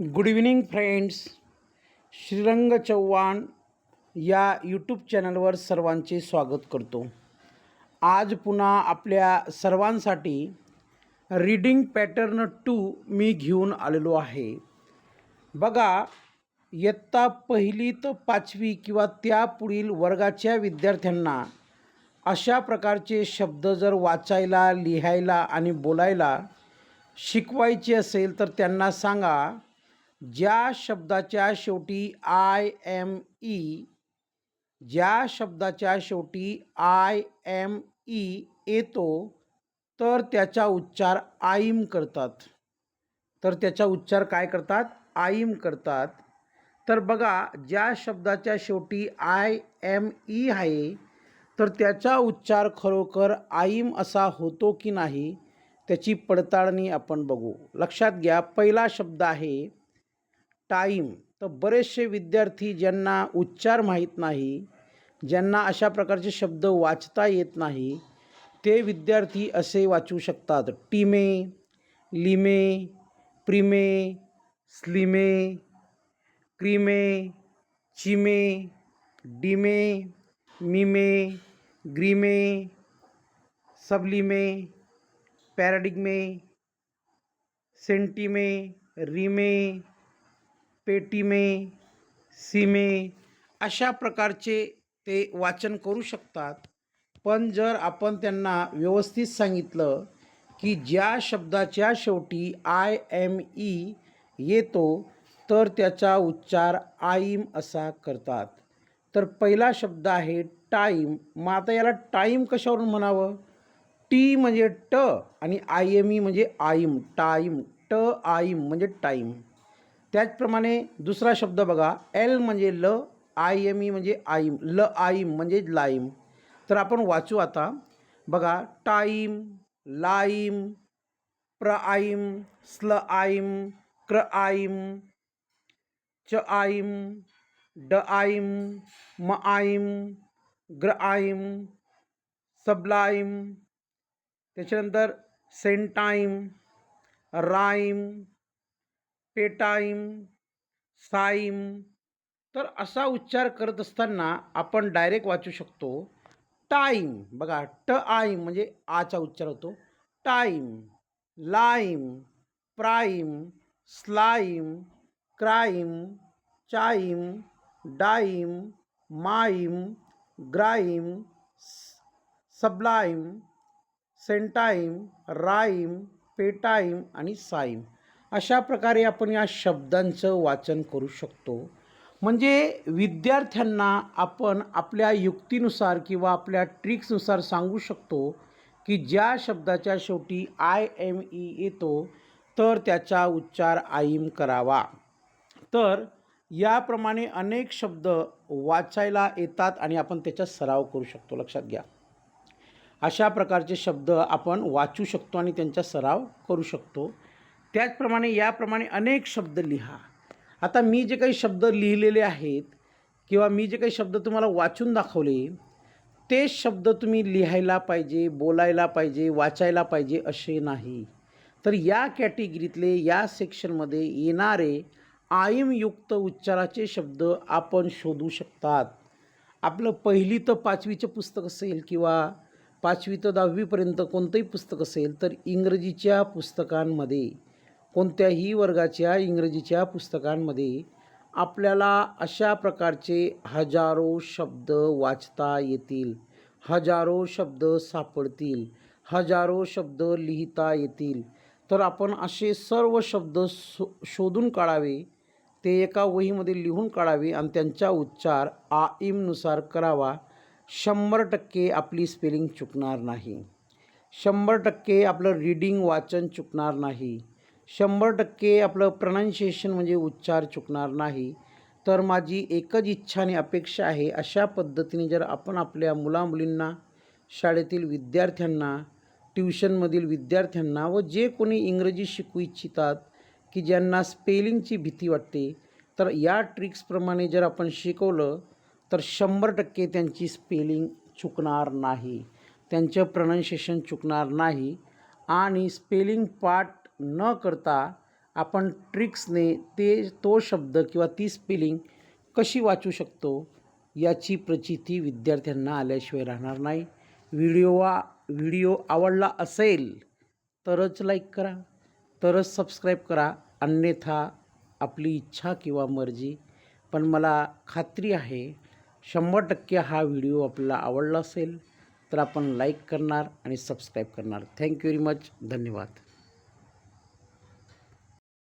Good evening friends Shrirang Chavan या YouTube चॅनलवर सर्वांचे स्वागत करतो. आज पुन्हा आपल्या सर्वांसाठी रीडिंग पॅटर्न टू मी घेऊन आलेलो आहे. बघा इयत्ता पहिली तर पाचवी किंवा त्यापुढील वर्गाच्या विद्यार्थ्यांना अशा प्रकारचे शब्द जर वाचायला लिहायला आणि बोलायला शिकवायचे असेल तर त्यांना सांगा ज्या शब्दाच्या शेवटी आय एम ई ज्या शब्दाच्या शेवटी आय एम ई येतो तर त्याचा उच्चार आईम करतात. तर त्याचा उच्चार काय करतात? आईम करतात. तर बघा ज्या शब्दाच्या शेवटी आय एम ई आहे तर त्याचा उच्चार खरोखर आईम असा होतो की नाही त्याची पडताळणी आपण बघू. लक्षात घ्या पहिला शब्द आहे टाईम. तर बरेचसे विद्यार्थी ज्यांना उच्चार माहीत नाही ज्यांना अशा प्रकारचे शब्द वाचता येत नाही ते विद्यार्थी असे वाचू शकतात. टीमे लिमे प्रिमे स्लिमे क्रीमे चिमे डिमे मिमे ग्रीमे सबलिमे पॅराडिग्मे सेंटिमे रिमे पेटीमे सीमे अशा प्रकारचे ते वाचन करू शकतात. पण जर आपण त्यांना व्यवस्थित सांगितलं की ज्या शब्दाच्या शेवटी आय एम ई येतो तर त्याचा उच्चार आईम असा करतात. तर पहिला शब्द आहे टाईम. मग आता याला टाईम कशावरून म्हणावं? टी म्हणजे ट आणि आय एम ई म्हणजे आईम. टाईम ट आईम म्हणजे टाईम. त्याचप्रमाणे दुसरा शब्द बघा एल म्हणजे ल आय एम ई म्हणजे आईम ल आईम म्हणजे लाईम. तर आपण वाचू आता. बघा टाईम लाईम प्र आईम स्ल आईम क्र आईम च आईम ड आईम म आईम ग्र आईम सबलाईम त्याच्यानंतर सेंटाईम राईम पेटाईम साईम. तर असा उच्चार करत असताना आपण डायरेक्ट वाचू शकतो टाईम. बघा ट आईम म्हणजे आचा उच्चार होतो. Time lime prime slime crime chime dime mime grime sublime centime rhyme पेटाईम आणि साईम. अशा प्रकारे आपण या शब्दांचं वाचन करू शकतो. म्हणजे विद्यार्थ्यांना आपण आपल्या युक्तीनुसार किंवा आपल्या ट्रिक्सनुसार सांगू शकतो की ज्या शब्दाच्या शेवटी आय एम ई येतो तर त्याचा उच्चार आईम करावा. तर याप्रमाणे अनेक शब्द वाचायला येतात आणि आपण त्याचा सराव करू शकतो. लक्षात घ्या. अशा प्रकारचे शब्द आपण वाचू शकतो आणि त्यांचा सराव करू शकतो. त्याचप्रमाणे याप्रमाणे अनेक शब्द लिहा. आता मी जे काही शब्द लिहिलेले आहेत किंवा मी जे काही शब्द तुम्हाला वाचून दाखवले ते शब्द तुम्ही लिहायला पाहिजे बोलायला पाहिजे वाचायला पाहिजे असे नाही. तर या कॅटेगरीतले या सेक्शनमध्ये येणारे आयमयुक्त उच्चाराचे शब्द आपण शोधू शकतात. आपलं पहिली तर पाचवीचं पुस्तक असेल किंवा पाचवी तर दहावीपर्यंत कोणतंही पुस्तक असेल तर इंग्रजीच्या पुस्तकांमध्ये कोणत्याही वर्गाच्या इंग्रजीच्या पुस्तकांमध्ये आपल्याला अशा प्रकारचे हजारो शब्द वाचता येतील हजारो शब्द सापडतील हजारो शब्द लिहिता येतील. तर आपण असे सर्व शब्द शो शोधून काढावे ते एका वहीमध्ये लिहून काढावे आणि त्यांचा उच्चार आईमनुसार करावा. शंभर टक्के आपली स्पेलिंग चुकणार नाही. शंभर टक्के आपलं रीडिंग वाचन चुकणार नाही. शंभर टक्के आपलं प्रनाऊन्सिएशन म्हणजे उच्चार चुकणार नाही. तर माझी एकच इच्छा आणि अपेक्षा आहे अशा पद्धतीने जर आपण आपल्या मुलामुलींना शाळेतील विद्यार्थ्यांना ट्युशनमधील विद्यार्थ्यांना व जे कोणी इंग्रजी शिकू इच्छितात की ज्यांना स्पेलिंगची भीती वाटते तर या ट्रिक्सप्रमाणे जर आपण शिकवलं तर शंभर टक्के त्यांची स्पेलिंग चुकणार नाही. त्यांचं प्रनाऊन्सिएशन चुकणार नाही. आणि स्पेलिंग पार्ट न करता आपण ट्रिक्सने ते तो शब्द किंवा ती स्पेलिंग कशी वाचू शकतो याची प्रचिती विद्यार्थ्यांना आल्याशिवाय राहणार नाही. व्हिडिओ व्हिडिओ आवडला असेल तरच लाईक करा तरच सबस्क्राईब करा अन्यथा आपली इच्छा किंवा मर्जी. पण मला खात्री आहे शंभर टक्के हा व्हिडिओ आपल्याला आवडला असेल तर आपण लाईक करणार आणि सबस्क्राईब करणार. थँक्यू व्हेरी मच धन्यवाद.